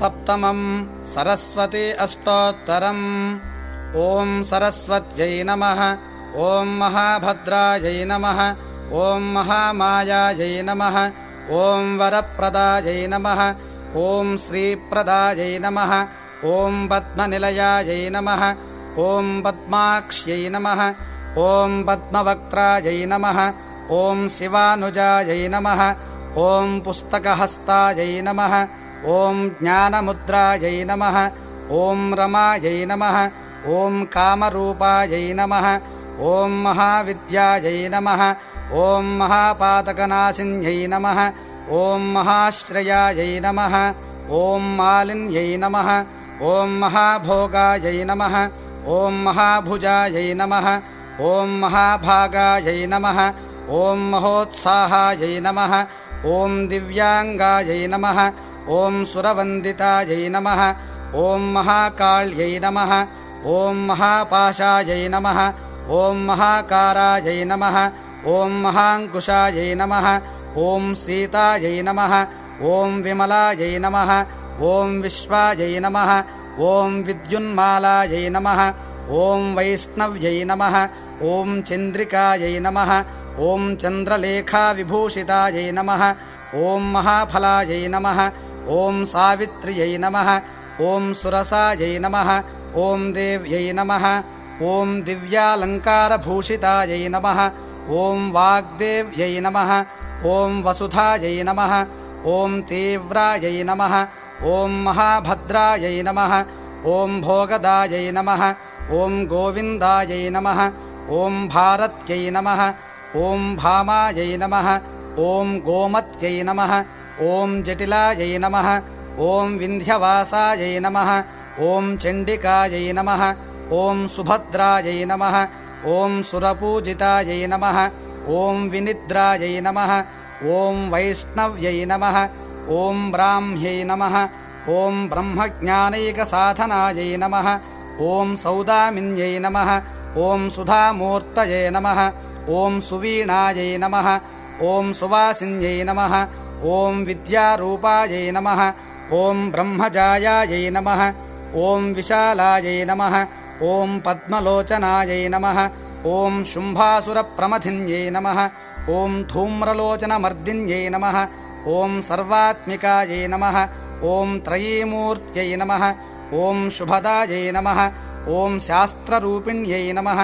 सप्तमम् सरस्वती अष्टोत्तरम् ॐ सरस्वत्यै नमः ॐ महाभद्रायै नमः ॐ महामायायै नमः ॐ वरप्रदायै नमः ॐ श्रीप्रदायै नमः ॐ पद्मनिलयायै नमः ॐ पद्माक्ष्यै नमः ॐ पद्मवक्त्रायै नमः ॐ शिवानुजायै नमः ॐ पुस्तकहस्तायै नमः ॐ ज्ञानमुद्रायै नमः ॐ रमायै नमः ॐ कामरूपायै नमः ॐ महाविद्यायै नमः ॐ महापातकनाशिन्यै नमः ॐ महाश्रयायै नमः ॐ मालिन्यै नमः ॐ महाभोगायै नमः ॐ महाभुजायै नमः ॐ महाभागायै नमः ॐ महोत्साहायै नमः ॐ दिव्याङ्गायै नमः ॐ सुरवन्दितायै नमः ॐ महाकाल्यै नमः ॐ महापाशायै नमः ॐ महाकारायै नमः ॐ महाङ्कुशायै नमः ॐ सीतायै नमः ॐ विमलायै नमः ॐ विश्वायै नमः ॐ विद्युन्मालायै नमः ॐ वैष्णव्यै नमः ॐ चन्द्रिकायै नमः ॐ चन्द्रलेखाविभूषितायै नमः ॐ महाफलायै नमः ॐ सावित्र्यै नमः ॐ सुरसायै नमः ॐ देव्यै नमः ॐ दिव्यालङ्कारभूषितायै नमः ॐ वाग्देव्यै नमः ॐ वसुधायै नमः ॐ तीव्रायै नमः ॐ महाभद्रायै नमः ॐ भोगदायै नमः ॐ गोविन्दायै नमः ॐ भारत्यै नमः ॐ भामायै नमः ॐ गोमत्यै नमः ॐ जटिलायै नमः ॐ विन्ध्यवासायै नमः ॐ चण्डिकायै नमः ॐ सुभद्रायै नमः ॐ सुरपूजितायै नमः ॐ विनिद्रायै नमः ॐ वैष्णव्यै नमः ॐ ब्राह्म्यै नमः ॐ ब्रह्मज्ञानैकसाधनायै नमः ॐ सौदामिन्यै नमः ॐ सुधामूर्तये नमः ॐ सुवीणायै नमः ॐ सुवासिन्यै नमः ॐ विद्यारूपायै नमः ॐ ब्रह्मजायायै नमः ॐ विशालायै नमः ॐ पद्मलोचनायै नमः ॐ शुम्भासुरप्रमथिन्यै नमः ॐ धूम्रलोचनमर्दिन्यै नमः ॐ सर्वात्मिकायै नमः ॐ त्रयीमूर्त्यै नमः ॐ शुभदायै नमः ॐ शास्त्ररूपिण्यै नमः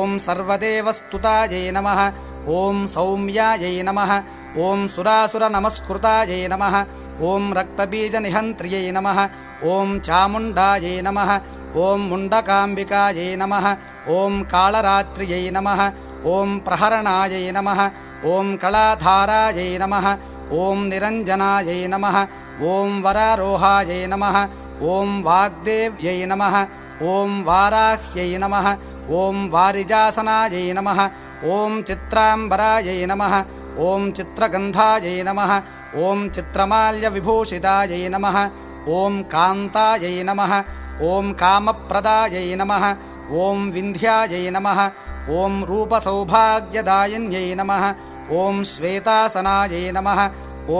ॐ सर्वदेवस्तुतायै नमः ॐ सौम्यायै नमः ॐ सुरासुरनमस्कृतायै नमः ॐ रक्तबीजनिहन्त्र्यै नमः ॐ चामुण्डायै नमः ॐ मुण्डकाम्बिकायै नमः ॐ कालरात्र्यै नमः ॐ प्रहरणायै नमः ॐ कलाधारायै नमः ॐ निरञ्जनायै नमः ॐ वरारोहायै नमः ॐ वाग्देव्यै नमः ॐ वाराह्यै नमः ॐ वारिजासनायै नमः ॐ चित्राम्बरायै नमः ॐ चित्रगन्धायै नमः ॐ चित्रमाल्यविभूषितायै नमः ॐ कान्तायै नमः ॐ कामप्रदायै नमः ॐ विन्ध्यायै नमः ॐ रूपसौभाग्यदायिन्यै नमः ॐ श्वेतासनायै नमः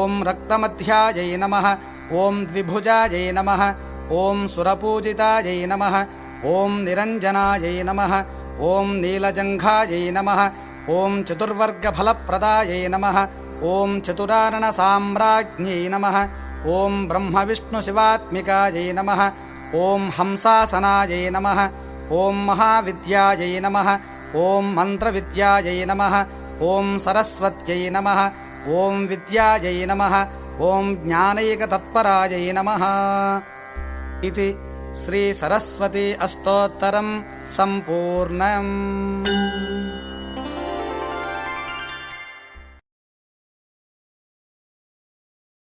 ॐ रक्तमध्यायै नमः ॐ द्विभुजायै नमः ॐ सुरपूजितायै नमः ॐ निरञ्जनायै नमः ॐ नीलजङ्घायै नमः ॐ चतुर्वर्गफलप्रदायै नमः ॐ चतुरारणसाम्राज्ञै नमः ॐ ब्रह्मविष्णुशिवात्मिकायै नमः ॐ हंसासनायै नमः ॐ महाविद्यायै नमः ॐ मन्त्रविद्यायै नमः ॐ सरस्वत्यै नमः ॐ विद्यायै नमः ॐ ज्ञानैकतत्परायै नमः इति श्रीसरस्वती अष्टोत्तरम् सम्पूर्णम्